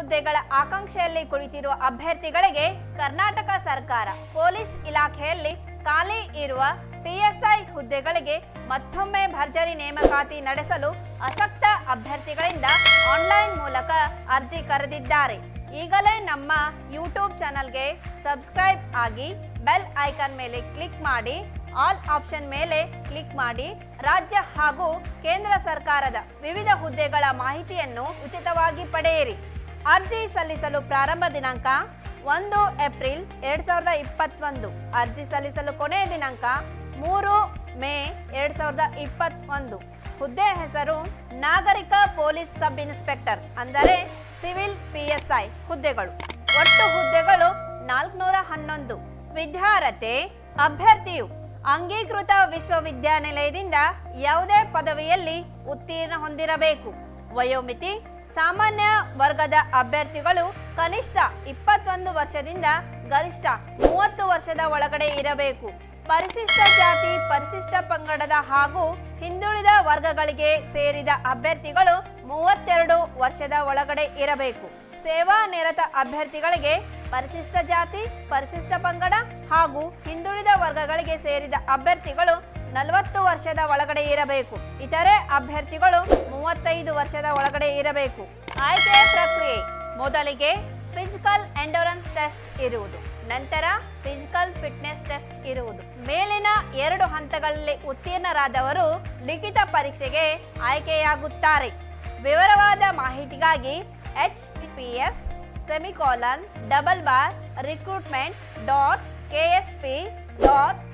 ಹುದ್ದೆಗಳ ಆಕಾಂಕ್ಷೆಯಲ್ಲಿ ಕುಳಿತಿರುವ ಅಭ್ಯರ್ಥಿಗಳಿಗೆ ಕರ್ನಾಟಕ ಸರ್ಕಾರ, ಪೊಲೀಸ್ ಇಲಾಖೆಯಲ್ಲಿ ಖಾಲಿ ಇರುವ ಪಿಎಸ್ಐ ಹುದ್ದೆಗಳಿಗೆ ಮತ್ತೊಮ್ಮೆ ಭರ್ಜರಿ ನೇಮಕಾತಿ ನಡೆಸಲು ಆಸಕ್ತ ಅಭ್ಯರ್ಥಿಗಳಿಂದ ಆನ್ಲೈನ್ ಮೂಲಕ ಅರ್ಜಿ ಕರೆದಿದ್ದಾರೆ. ಈಗಲೇ ನಮ್ಮ ಯೂಟ್ಯೂಬ್ ಚಾನಲ್ಗೆ ಸಬ್ಸ್ಕ್ರೈಬ್ ಆಗಿ ಬೆಲ್ ಐಕಾನ್ ಮೇಲೆ ಕ್ಲಿಕ್ ಮಾಡಿ, ಆಲ್ ಆಪ್ಷನ್ ಮೇಲೆ ಕ್ಲಿಕ್ ಮಾಡಿ, ರಾಜ್ಯ ಹಾಗೂ ಕೇಂದ್ರ ಸರ್ಕಾರದ ವಿವಿಧ ಹುದ್ದೆಗಳ ಮಾಹಿತಿಯನ್ನು ಉಚಿತವಾಗಿ ಪಡೆಯಿರಿ. ಅರ್ಜಿ ಸಲ್ಲಿಸಲು ಪ್ರಾರಂಭ ದಿನಾಂಕ ಒಂದು ಏಪ್ರಿಲ್ ಎರಡ್ ಸಾವಿರದ ಇಪ್ಪತ್ತೊಂದು. ಅರ್ಜಿ ಸಲ್ಲಿಸಲು ಕೊನೆಯ ದಿನಾಂಕ ಮೂರು ಮೇ ಎರಡ್ ಸಾವಿರದ ಇಪ್ಪತ್ತೊಂದು. ಹುದ್ದೆ ಹೆಸರು ನಾಗರಿಕ ಪೊಲೀಸ್ ಸಬ್ ಇನ್ಸ್ಪೆಕ್ಟರ್ ಅಂದರೆ ಸಿವಿಲ್ ಪಿ ಎಸ್ ಐ ಹುದ್ದೆಗಳು. ಒಟ್ಟು ಹುದ್ದೆಗಳು ನಾಲ್ಕುನೂರ ಹನ್ನೊಂದು. ವಿದ್ಯಾರ್ಹತೆ, ಅಭ್ಯರ್ಥಿಯು ಅಂಗೀಕೃತ ವಿಶ್ವವಿದ್ಯಾನಿಲಯದಿಂದ ಯಾವುದೇ ಪದವಿಯಲ್ಲಿ ಉತ್ತೀರ್ಣ ಹೊಂದಿರಬೇಕು. ವಯೋಮಿತಿ ಸಾಮಾನ್ಯ ವರ್ಗದ ಅಭ್ಯರ್ಥಿಗಳು ಕನಿಷ್ಠ ಇಪ್ಪತ್ತೊಂದು ವರ್ಷದಿಂದ ಗರಿಷ್ಠ ಮೂವತ್ತು ವರ್ಷದ ಒಳಗಡೆ ಇರಬೇಕು. ಪರಿಶಿಷ್ಟ ಜಾತಿ, ಪರಿಶಿಷ್ಟ ಪಂಗಡದ ಹಾಗೂ ಹಿಂದುಳಿದ ವರ್ಗಗಳಿಗೆ ಸೇರಿದ ಅಭ್ಯರ್ಥಿಗಳು ಮೂವತ್ತೆರಡು ವರ್ಷದ ಒಳಗಡೆ ಇರಬೇಕು. ಸೇವಾ ನಿರತ ಅಭ್ಯರ್ಥಿಗಳಿಗೆ ಪರಿಶಿಷ್ಟ ಜಾತಿ, ಪರಿಶಿಷ್ಟ ಪಂಗಡ ಹಾಗೂ ಹಿಂದುಳಿದ ವರ್ಗಗಳಿಗೆ ಸೇರಿದ ಅಭ್ಯರ್ಥಿಗಳು ನಲವತ್ತು ವರ್ಷದ ಒಳಗಡೆ ಇರಬೇಕು. ಇತರೆ ಅಭ್ಯರ್ಥಿಗಳು ಮೂವತ್ತೈದು ವರ್ಷದ ಒಳಗಡೆ ಇರಬೇಕು. ಆಯ್ಕೆ ಪ್ರಕ್ರಿಯೆ. ಮೊದಲಿಗೆ ಫಿಸಿಕಲ್ ಎಂಡೋರೆನ್ಸ್ ಟೆಸ್ಟ್ ಇರುವುದು. ನಂತರ ಫಿಸಿಕಲ್ ಫಿಟ್ನೆಸ್ ಟೆಸ್ಟ್ ಇರುವುದು. ಮೇಲಿನ ಎರಡು ಹಂತಗಳಲ್ಲಿ ಉತ್ತೀರ್ಣರಾದವರು ಲಿಖಿತ ಪರೀಕ್ಷೆಗೆ ಆಯ್ಕೆಯಾಗುತ್ತಾರೆ. ವಿವರವಾದ ಮಾಹಿತಿಗಾಗಿ H T P S semicolon double bar recruitment dot K S P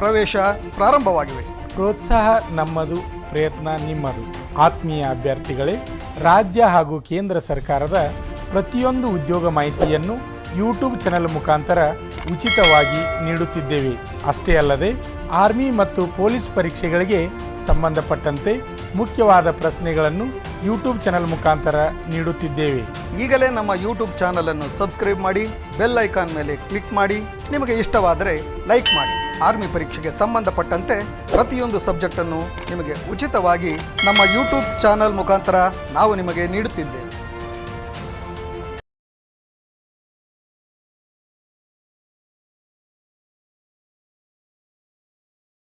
ಪ್ರವೇಶ ಪ್ರಾರಂಭವಾಗಿವೆ. ಪ್ರೋತ್ಸಾಹ ನಮ್ಮದು ಪ್ರಯತ್ನ ನಿಮ್ಮದು. ಆತ್ಮೀಯ ಅಭ್ಯರ್ಥಿಗಳೇ ರಾಜ್ಯ ಹಾಗೂ ಕೇಂದ್ರ ಸರ್ಕಾರದ ಪ್ರತಿಯೊಂದು ಉದ್ಯೋಗ ಮಾಹಿತಿಯನ್ನು ಯೂಟ್ಯೂಬ್ ಚಾನೆಲ್ ಮುಖಾಂತರ ಉಚಿತವಾಗಿ ನೀಡುತ್ತಿದ್ದೇವೆ. ಅಷ್ಟೇ ಅಲ್ಲದೆ ಆರ್ಮಿ ಮತ್ತು ಪೊಲೀಸ್ ಪರೀಕ್ಷೆಗಳಿಗೆ ಸಂಬಂಧಪಟ್ಟಂತೆ ಮುಖ್ಯವಾದ ಪ್ರಶ್ನೆಗಳನ್ನು ಯೂಟ್ಯೂಬ್ ಚಾನೆಲ್ ಮುಖಾಂತರ ನೀಡುತ್ತಿದ್ದೇವೆ. ಈಗಲೇ ನಮ್ಮ ಯೂಟ್ಯೂಬ್ ಚಾನಲ್ ಅನ್ನು ಸಬ್ಸ್ಕ್ರೈಬ್ ಮಾಡಿ ಬೆಲ್ ಐಕಾನ್ ಮೇಲೆ ಕ್ಲಿಕ್ ಮಾಡಿ ನಿಮಗೆ ಇಷ್ಟವಾದರೆ ಲೈಕ್ ಮಾಡಿ. ಆರ್ಮಿ ಪರೀಕ್ಷೆಗೆ ಸಂಬಂಧಪಟ್ಟಂತೆ ಪ್ರತಿಯೊಂದು ಸಬ್ಜೆಕ್ಟನ್ನು ನಿಮಗೆ ಉಚಿತವಾಗಿ ನಮ್ಮ ಯೂಟ್ಯೂಬ್ ಚಾನಲ್ ಮುಖಾಂತರ ನಾವು ನಿಮಗೆ ನೀಡುತ್ತಿದ್ದೇವೆ.